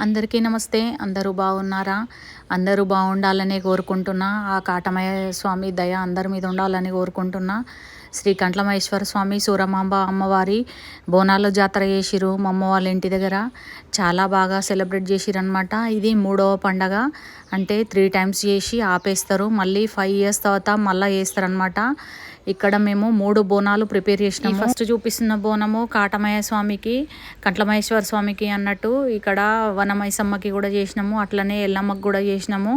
అందరికీ నమస్తే. అందరూ బాగున్నారా? అందరూ బాగుండాలని కోరుకుంటున్నా. ఆ కాటమయ్య స్వామి దయ అందరి మీద ఉండాలని కోరుకుంటున్నా. శ్రీ కంట్లమహేశ్వర స్వామి సూరమాంబ అమ్మవారి బోనాలు జాతర చేసిరు మా అమ్మ వాళ్ళ ఇంటి దగ్గర. చాలా బాగా సెలబ్రేట్ చేసిరు అనమాట ఇది మూడవ పండగ. అంటే త్రీ టైమ్స్ చేసి ఆపేస్తారు. మళ్ళీ ఫైవ్ ఇయర్స్ తర్వాత మళ్ళీ చేస్తారనమాట ఇక్కడ మేము మూడు బోనాలు ప్రిపేర్ చేసినాము. ఫస్ట్ చూపిస్తున్న బోనము కాటమయ్య స్వామికి కంట్లమహేశ్వర స్వామికి అన్నట్టు ఇక్కడ వనమైసమ్మకి కూడా చేసినాము అట్లనే ఎల్లమ్మకి కూడా చేసినాము.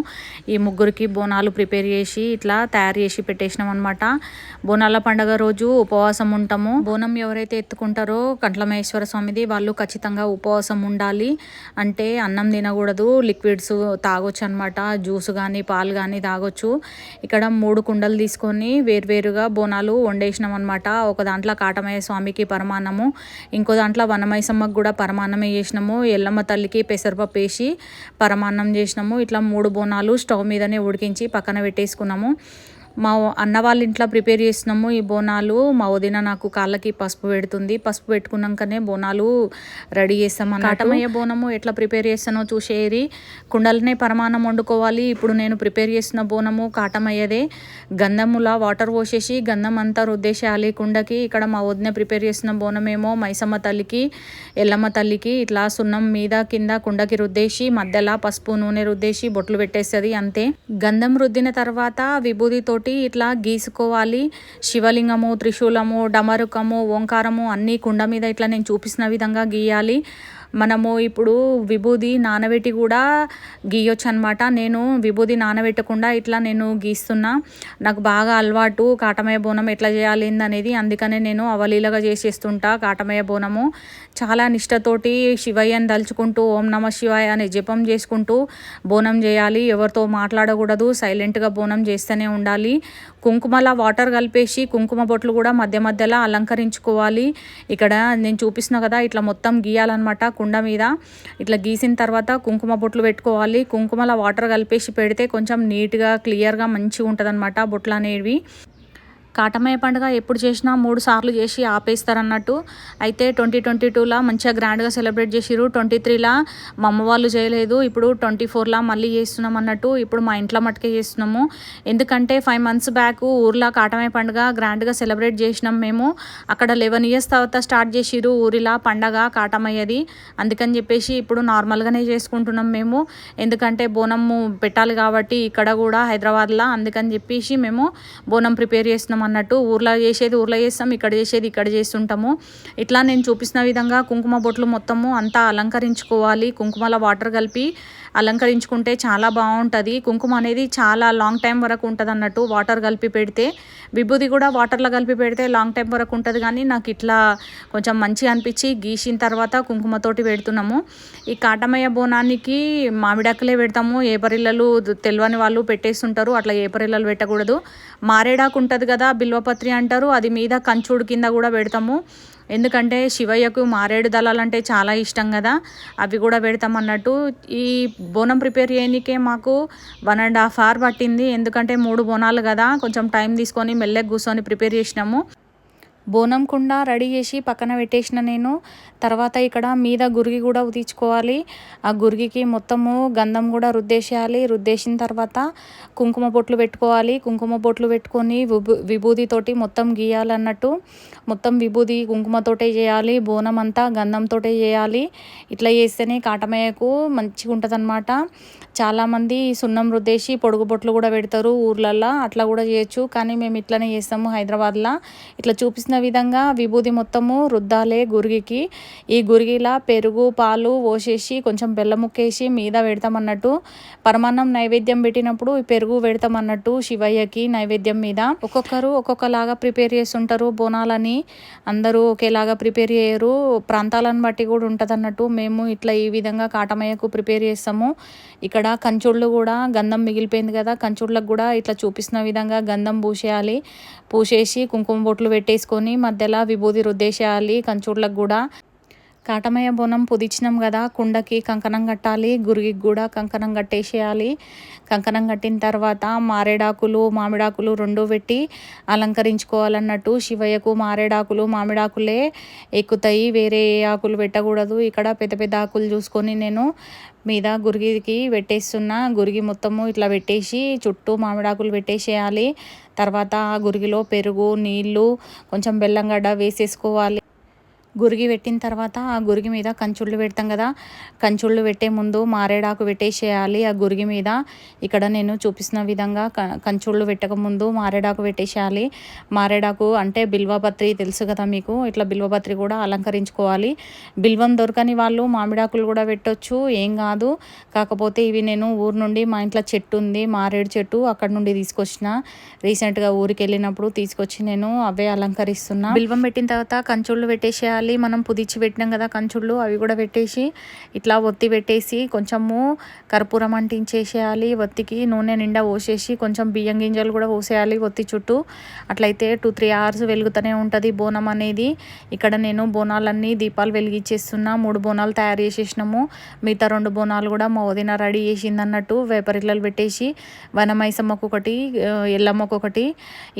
ఈ ముగ్గురికి బోనాలు ప్రిపేర్ చేసి ఇట్లా తయారు చేసి పెట్టేసినాం అనమాట బోనాల పండగ రోజు ఉపవాసం ఉంటాము. బోనం ఎవరైతే ఎత్తుకుంటారో కంట్లమహేశ్వర స్వామిది వాళ్ళు ఖచ్చితంగా ఉపవాసం ఉండాలి. అంటే అన్నం తినకూడదు లిక్విడ్స్ తాగొచ్చు అనమాట జ్యూస్ కానీ పాలు కానీ తాగొచ్చు. ఇక్కడ మూడు కుండలు తీసుకొని వేర్వేరుగా బోనాలు వండేసినాం అనమాట ఒక దాంట్లో కాటమయ్య స్వామికి పరమాన్నము ఇంకో దాంట్లో వనమైసమ్మకు కూడా పరమాన్నమే చేసినాము. ఎల్లమ్మ తల్లికి పెసరపప్పు వేసి పరమాన్నం చేసినాము. ఇట్లా మూడు బోనాలు స్టవ్ మీదనే ఉడికించి పక్కన పెట్టేసుకున్నాము. మా అన్న వాళ్ళ ఇంట్లో ప్రిపేర్ చేసినాము ఈ బోనాలు. మా వదిన నాకు కాళ్ళకి పసుపు పెడుతుంది. పసుపు పెట్టుకున్నాకనే బోనాలు రెడీ చేస్తాం కాటమయ్య బోనము ఎట్లా ప్రిపేర్ చేస్తానో చూసేరి. కుండలనే పరమాన్నం వండుకోవాలి. ఇప్పుడు నేను ప్రిపేర్ చేసిన బోనము కాటమయ్యదే. గంధములా వాటర్ పోసేసి గంధం అంతా రుద్దేసేయాలి. కుండకి ఇక్కడ మా వదిన ప్రిపేర్ చేసిన బోనమేమో మైసమ్మ తల్లికి ఎల్లమ్మ తల్లికి ఇట్లా సున్నం మీద కింద కుండకి రుద్దేసి మధ్యలో పసుపు నూనె రుద్దేసి బొట్లు పెట్టేస్తుంది అంతే. గంధం రుద్దిన తర్వాత విభూతితోటి ఇట్లా గీసుకోవాలి. శివలింగము త్రిశూలము డమరుకము ఓంకారము అన్నీ కుండ మీద ఇట్లా నేను చూపిస్తున్న విధంగా గీయాలి. మనము ఇప్పుడు విభూది నానబెట్టి కూడా గీయొచ్చు అనమాట నేను విభూది నానబెట్టకుండా ఇట్లా నేను గీస్తున్నా. నాకు బాగా అలవాటు కాటమయ్య బోనం ఎట్లా చేయాలి అనేది అందుకనే నేను అవలీలగా చేసేస్తుంటా కాటమయ్య బోనము. చాలా నిష్టతోటి శివయ్యని తలుచుకుంటూ ఓం నమ శివాయ అనే జపం చేసుకుంటూ బోనం చేయాలి. ఎవరితో మాట్లాడకూడదు. సైలెంట్గా బోనం చేస్తూనే ఉండాలి. కుంకుమల వాటర్ కలిపేసి కుంకుమ బొట్లు కూడా మధ్య మధ్యలో అలంకరించుకోవాలి. ఇక్కడ నేను చూపిస్తున్నా కదా ఇట్లా మొత్తం గీయాలన్నమాట కుండ మీద. ఇట్లా గీసిన తర్వాత కుంకుమ బొట్లు పెట్టుకోవాలి. కుంకుమల వాటర్ కలిపేసి పెడితే కొంచెం నీట్గా క్లియర్గా మంచిగా ఉంటుంది అనమాట బొట్లు అనేవి కాటమయ్య పండుగ ఎప్పుడు చేసినా మూడు సార్లు చేసి ఆపేస్తారన్నట్టు. అయితే ట్వంటీ ట్వంటీ టూలో మంచిగా గ్రాండ్గా సెలబ్రేట్ చేసిరు ట్వంటీ త్రీలా మా అమ్మ వాళ్ళు చేయలేదు. ఇప్పుడు ట్వంటీ ఫోర్లో మళ్ళీ చేస్తున్నాం అన్నట్టు ఇప్పుడు మా ఇంట్లో మట్టుకే చేస్తున్నాము. ఎందుకంటే ఫైవ్ మంత్స్ బ్యాక్ ఊర్లో కాటమయ్య పండుగ గ్రాండ్గా సెలబ్రేట్ చేసినాం మేము. అక్కడ లెవెన్ ఇయర్స్ తర్వాత స్టార్ట్ చేసిరు ఊరిలా పండగ కాటమయ్యది. అందుకని చెప్పేసి ఇప్పుడు నార్మల్గానే చేసుకుంటున్నాం మేము. ఎందుకంటే బోనము పెట్టాలి కాబట్టి ఇక్కడ కూడా హైదరాబాద్లో అందుకని చెప్పేసి మేము బోనం ప్రిపేర్ చేస్తున్నాం అన్నట్టు ఊర్లో చేసేది ఊర్లో చేస్తాం ఇక్కడ చేసేది ఇక్కడ చేస్తుంటాము. ఇట్లా నేను చూపిస్తున్న విధంగా కుంకుమ బొట్లు మొత్తము అంతా అలంకరించుకోవాలి. కుంకుమలో వాటర్ కలిపి అలంకరించుకుంటే చాలా బాగుంటుంది. కుంకుమ అనేది చాలా లాంగ్ టైం వరకు ఉంటుంది అన్నట్టు వాటర్ కలిపి పెడితే. విభూది కూడా వాటర్లో కలిపి పెడితే లాంగ్ టైం వరకు ఉంటుంది కానీ నాకు ఇట్లా కొంచెం మంచిగా అనిపించి గీసిన తర్వాత కుంకుమతోటి పెడుతున్నాము. ఈ కాటమయ్య బోనానికి మామిడాకులే పెడతాము. ఏపరిల్లలు తెలియని వాళ్ళు పెట్టేస్తుంటారు. అట్లా ఏపరిల్లలు పెట్టకూడదు. మారేడాకు ఉంటుంది కదా బిల్వపత్రి అంటారు. అది మీద కంచుడు కింద కూడా పెడతాము. ఎందుకంటే శివయ్యకు మారేడు దళాలు అంటే చాలా ఇష్టం కదా అవి కూడా పెడతాం అన్నట్టు. ఈ బోనం ప్రిపేర్ చేయడానికే మాకు వన్ అండ్ హాఫ్ అవర్ పట్టింది. ఎందుకంటే మూడు బోనాలు కదా కొంచెం టైం తీసుకొని మెల్లగా కూర్చొని ప్రిపేర్ చేసినాము. బోనం కుండ రెడీ చేసి పక్కన పెట్టేసిన నేను. తర్వాత ఇక్కడ మీద గురిగి కూడా ఉతించుకోవాలి. ఆ గురిగికి మొత్తము గంధం కూడా రుద్దేసేయాలి. రుద్దేసిన తర్వాత కుంకుమ బొట్లు పెట్టుకోవాలి. కుంకుమ బొట్లు పెట్టుకొని విభూ విభూతితోటి మొత్తం గీయాలన్నట్టు. మొత్తం విభూది కుంకుమతోటే చేయాలి. బోనం అంతా గంధంతోటే చేయాలి. ఇట్లా చేస్తేనే కాటమయ్యకు మంచిగా ఉంటుందన్నమాట. చాలామంది సున్నం రుద్దేసి పొడుగు బొట్లు కూడా పెడతారు ఊర్లల్లో. అట్లా కూడా చేయొచ్చు. కానీ మేము ఇట్లనే చేస్తాము హైదరాబాద్లో. ఇట్లా చూపిస్తున్న విధంగా విభూది మొత్తము రుద్దాలే గురిగికి. ఈ గురిగిలా పెరుగు పాలు పోసేసి కొంచెం బెల్లం ముక్కేసి మీద పెడతామన్నట్టు పరమాన్నం నైవేద్యం పెట్టినప్పుడు ఈ పెరుగు పెడతామన్నట్టు శివయ్యకి నైవేద్యం మీద. ఒక్కొక్కరు ఒక్కొక్కలాగా ప్రిపేర్ చేస్తుంటారు బోనాలని. అందరూ ఒకేలాగా ప్రిపేర్ చేయరు. ప్రాంతాలను బట్టి కూడా ఉంటుంది అన్నట్టు మేము ఇట్లా ఈ విధంగా కాటమయ్యకు ప్రిపేర్ చేస్తాము. ఇక్కడ కంచుళ్ళు కూడా గంధం మిగిలిపోయింది కదా కంచుళ్ళకు కూడా ఇట్లా చూపిస్తున్న విధంగా గంధం పూసేయాలి. పూసేసి కుంకుమ బొట్లు పెట్టేసుకొని మధ్యలో విభూది రుద్దేసేయాలి కంచుళ్ళకు కూడా. కాటమయ్య బోనం పుదిచ్చినాం కదా కుండకి కంకణం కట్టాలి గురికి కూడా కంకణం కట్టేసేయాలి. కంకణం కట్టిన తర్వాత మారేడాకులు మామిడాకులు రెండు పెట్టి అలంకరించుకోవాలన్నట్టు శివయ్యకు మారేడాకులు మామిడాకులే ఎక్కుతాయి. వేరే ఏ ఆకులు పెట్టకూడదు. ఇక్కడ పెద్ద పెద్ద ఆకులు చూసుకొని నేను మీద గురిగికి పెట్టేస్తున్నా. గురిగి మొత్తము ఇట్లా పెట్టేసి చుట్టూ మామిడాకులు పెట్టేసేయాలి. తర్వాత ఆ గురిగిలో పెరుగు నీళ్ళు కొంచెం బెల్లం గడ్డ వేసేసుకోవాలి. గురిగి పెట్టిన తర్వాత ఆ గురిగి మీద కంచుళ్ళు పెడతాం కదా. కంచుళ్ళు పెట్టే ముందు మారేడాకు పెట్టేసేయాలి. ఆ గురిగి మీద ఇక్కడ నేను చూపిస్తున్న విధంగా కంచుళ్ళు పెట్టకముందు మారేడాకు పెట్టేసేయాలి. మారేడాకు అంటే బిల్వపత్రి తెలుసు కదా మీకు. ఇట్లా బిల్వపత్రి కూడా అలంకరించుకోవాలి. బిల్వం దొరకని వాళ్ళు మామిడాకులు కూడా పెట్టొచ్చు. ఏం కాదు. కాకపోతే ఇవి నేను ఊరు నుండి మా ఇంట్లో చెట్టు ఉంది. మారేడు చెట్టు అక్కడ నుండి తీసుకొచ్చిన. రీసెంట్గా ఊరికి వెళ్ళినప్పుడు తీసుకొచ్చి నేను అవే అలంకరిస్తున్నా. బిల్వం పెట్టిన తర్వాత కంచుళ్ళు పెట్టేసేయాలి. మళ్ళీ మనం పుదిచ్చి పెట్టినాం కదా కంచుళ్ళు అవి కూడా పెట్టేసి ఇట్లా ఒత్తి పెట్టేసి కొంచెము కర్పూరం అంటించేసేయాలి. ఒత్తికి నూనె నిండా పోసేసి కొంచెం బియ్యం గింజలు కూడా పోసేయాలి ఒత్తి చుట్టూ. అట్లయితే టూ త్రీ అవర్స్ వెలుగుతూనే ఉంటుంది బోనం అనేది. ఇక్కడ నేను బోనాలన్నీ దీపాలు వెలిగించేస్తున్నా. మూడు బోనాలు తయారు చేసేసినాము. మిగతా రెండు బోనాలు కూడా మా వదిన రెడీ చేసింది అన్నట్టు వేపరిల్లలు పెట్టేసి వనమైసమ్మకు ఒకటి ఎల్లమ్మకు ఒకటి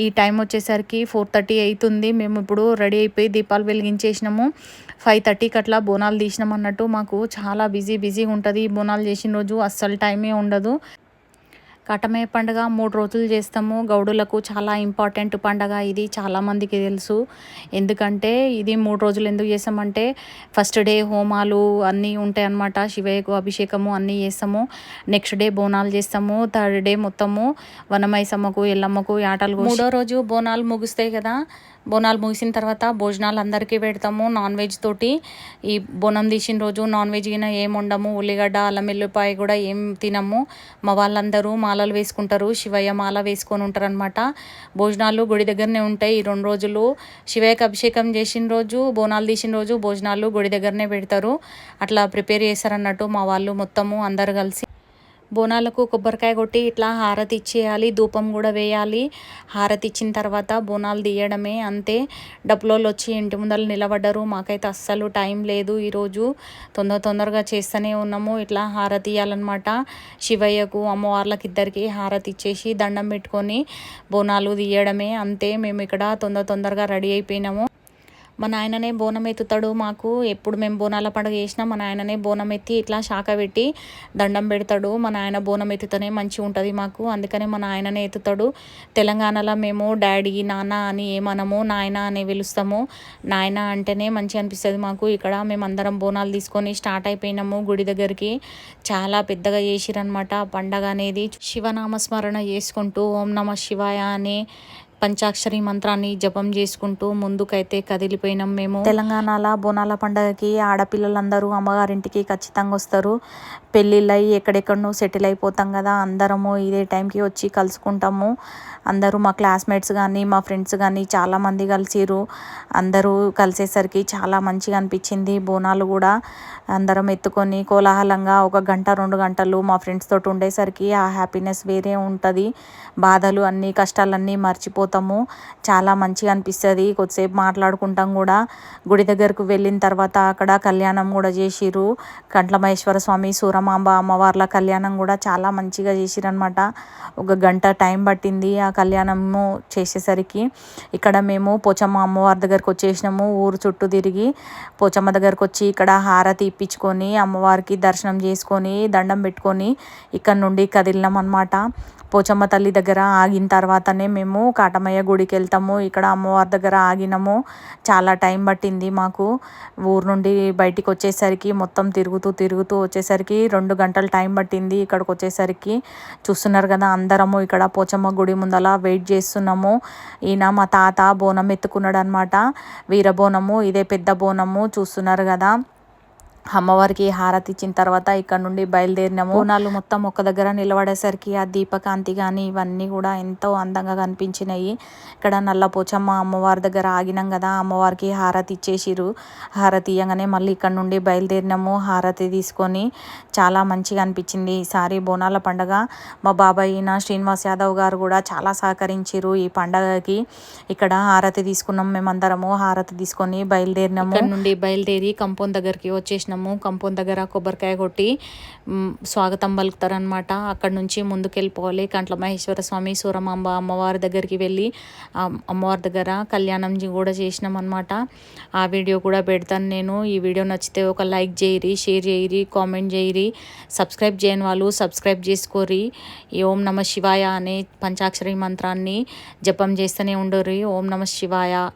ఈ టైం వచ్చేసరికి ఫోర్ థర్టీ అవుతుంది. మేము ఇప్పుడు రెడీ అయిపోయి దీపాలు వెలిగించేసినాము. చేసినాము ఫైవ్ థర్టీకి అట్లా బోనాలు తీసినాం అన్నట్టు మాకు చాలా బిజీ బిజీగా ఉంటుంది. బోనాలు చేసిన రోజు అస్సలు టైమే ఉండదు. కటమే పండుగ మూడు రోజులు చేస్తాము. గౌడులకు చాలా ఇంపార్టెంట్ పండుగ ఇది. చాలామందికి తెలుసు. ఎందుకంటే ఇది మూడు రోజులు ఎందుకు చేస్తామంటే ఫస్ట్ డే హోమాలు అన్నీ ఉంటాయి అన్నమాట శివయ్యకు అభిషేకము అన్నీ చేస్తాము. నెక్స్ట్ డే బోనాలు చేస్తాము. థర్డ్ డే మొత్తము వనమైసమ్మకు ఎల్లమ్మకు ఆటలు మూడో రోజు బోనాలు ముగుస్తాయి కదా. బోనాలు ముగిసిన తర్వాత భోజనాలు అందరికీ పెడతాము నాన్ వెజ్ తోటి. ఈ బోనం తీసిన రోజు నాన్ వెజ్ అయినా ఏం ఉండము ఉల్లిగడ్డ అల్లం ఎల్లిపాయ కూడా ఏం తినము. మా వాళ్ళందరూ మా మాలలు వేసుకుంటారు శివయ్య మాల వేసుకొని ఉంటారు అనమాట భోజనాలు గుడి దగ్గరనే ఉంటాయి. ఈ రెండు రోజులు శివయ్యకి అభిషేకం చేసిన రోజు బోనాలు తీసిన రోజు భోజనాలు గుడి దగ్గరనే పెడతారు. అట్లా ప్రిపేర్ చేశారన్నట్టు మా వాళ్ళు మొత్తము అందరు కలిసి. బోనాలకు కొబ్బరికాయ కొట్టి ఇట్లా హారతి ఇచ్చేయాలి ధూపం కూడా వేయాలి. హారతి ఇచ్చిన తర్వాత బోనాలు తీయడమే అంతే. డబ్బులోళ్ళు వచ్చి ఇంటి ముందర నిలబడ్డరు. మాకైతే అస్సలు టైం లేదు ఈరోజు తొందర తొందరగా చేస్తూనే ఉన్నాము. ఇట్లా హారతి ఇవ్వాలన్నమాట శివయ్యకు అమ్మవార్లకి ఇద్దరికి హారతి ఇచ్చేసి దండం పెట్టుకొని బోనాలు తీయడమే అంతే. మేము ఇక్కడ తొందర తొందరగా రెడీ అయిపోయినాము. మా నాయననే బోనం ఎత్తుతాడు. మాకు ఎప్పుడు మేము బోనాల పండుగ చేసినా మా నాయననే బోనం ఎత్తి ఇట్లా శాఖ పెట్టి దండం పెడతాడు. మా నాయన బోనం ఎత్తుతనే మంచిగా ఉంటుంది మాకు. అందుకనే మా నాయననే ఎత్తుతాడు. తెలంగాణలో మేము డాడీ నాన్న అని ఏమనము నాయన అని పిలుస్తాము. నాయన అంటేనే మంచిగా అనిపిస్తుంది మాకు. ఇక్కడ మేము అందరం బోనాలు తీసుకొని స్టార్ట్ అయిపోయినాము గుడి దగ్గరికి. చాలా పెద్దగా చేసిరనమాట పండగ అనేది. శివనామస్మరణ చేసుకుంటూ ఓం నమ శివాయ అని పంచాక్షరి మంత్రాన్ని జపం చేసుకుంటూ ముందుకైతే కదిలిపోయినాం మేము. తెలంగాణలో బోనాల పండగకి ఆడపిల్లలందరూ అమ్మగారింటికి ఖచ్చితంగా వస్తారు. పెళ్ళిళ్ళై ఎక్కడెక్కడనో సెటిల్ అయిపోతాం కదా అందరము ఇదే టైంకి వచ్చి కలుసుకుంటాము. అందరూ మా క్లాస్మేట్స్ కానీ మా ఫ్రెండ్స్ కానీ చాలామంది కలిసిరు అందరూ కలిసేసరికి చాలా మంచిగా అనిపించింది బోనాలు కూడా. అందరం ఎత్తుకొని కోలాహలంగా ఒక గంట రెండు గంటలు మా ఫ్రెండ్స్ తోటి ఉండేసరికి ఆ హ్యాపీనెస్ వేరే ఉంటుంది. బాధలు అన్నీ కష్టాలన్నీ మర్చిపోతాము చాలా మంచిగా అనిపిస్తుంది. కొద్దిసేపు మాట్లాడుకుంటాం కూడా. గుడి దగ్గరకు వెళ్ళిన తర్వాత అక్కడ కళ్యాణం కూడా చేసిరు కంట్లమహేశ్వర స్వామి సూరమాంబ అమ్మవార్ల కళ్యాణం కూడా చాలా మంచిగా చేసిరనమాట ఒక గంట టైం పట్టింది ఆ కళ్యాణము చేసేసరికి. ఇక్కడ మేము పోచమ్మ అమ్మవారి దగ్గరకు వచ్చేసినాము. ఊరు చుట్టూ తిరిగి పోచమ్మ దగ్గరకు వచ్చి ఇక్కడ హారతి ఇప్పించుకొని అమ్మవారికి దర్శనం చేసుకొని దండం పెట్టుకొని ఇక్కడ నుండి కదిలినాం అనమాట పోచమ్మ తల్లి దగ్గర ఆగిన తర్వాతనే మేము కాటమయ్య గుడికి వెళ్తాము. ఇక్కడ అమ్మవారి దగ్గర ఆగినాము. చాలా టైం పట్టింది మాకు. ఊరు నుండి బయటికి వచ్చేసరికి మొత్తం తిరుగుతూ తిరుగుతూ వచ్చేసరికి రెండు గంటలు టైం పట్టింది ఇక్కడికి వచ్చేసరికి. చూస్తున్నారు కదా అందరము ఇక్కడ పోచమ్మ గుడి ముందల వెయిట్ చేస్తున్నాము. ఈయన మా తాత బోనం ఎత్తుకున్నాడు అనమాట వీరబోనము ఇదే పెద్ద బోనము చూస్తున్నారు కదా. అమ్మవారికి హారతి ఇచ్చిన తర్వాత ఇక్కడ నుండి బయలుదేరినాము. బోనాలు మొత్తం ఒక దగ్గర నిలబడేసరికి ఆ దీపకాంతి కానీ ఇవన్నీ కూడా ఎంతో అందంగా కనిపించినాయి. ఇక్కడ నల్లపోచమ్మ అమ్మవారి దగ్గర ఆగినాం కదా అమ్మవారికి హారతి ఇచ్చేసిరు హారతి ఇయ్యగానే మళ్ళీ ఇక్కడ నుండి బయలుదేరినాము. హారతి తీసుకొని చాలా మంచిగా అనిపించింది. ఈసారి బోనాల పండగ మా బాబాయ్ అయిన శ్రీనివాస్ యాదవ్ గారు కూడా చాలా సహకరించారు ఈ పండగకి. ఇక్కడ హారతి తీసుకున్నాం మేమందరము. హారతి తీసుకొని బయలుదేరినాము. నుండి బయలుదేరి కంపౌండ్ దగ్గరికి వచ్చేసినాము. కంపౌండ్ దగ్గర కొబ్బరికాయ కొట్టి స్వాగతం పలుకుతారనమాట అక్కడ నుంచి ముందుకెళ్ళిపోవాలి. కంట్ల మహేశ్వర స్వామి సూరమాంబ అమ్మవారి దగ్గరికి వెళ్ళి అమ్మవారి దగ్గర కళ్యాణం కూడా చేసినాం అనమాట ఆ వీడియో కూడా పెడతాను నేను. ఈ వీడియో నచ్చితే ఒక లైక్ చేయరి షేర్ చేయరి కామెంట్ చేయరి. సబ్స్క్రైబ్ చేయని వాళ్ళు సబ్స్క్రైబ్ చేసుకోరి. ఓం నమ శివాయ అనే పంచాక్షరి మంత్రాన్ని జపం చేస్తూనే ఉండరు ఓం నమ శివాయ.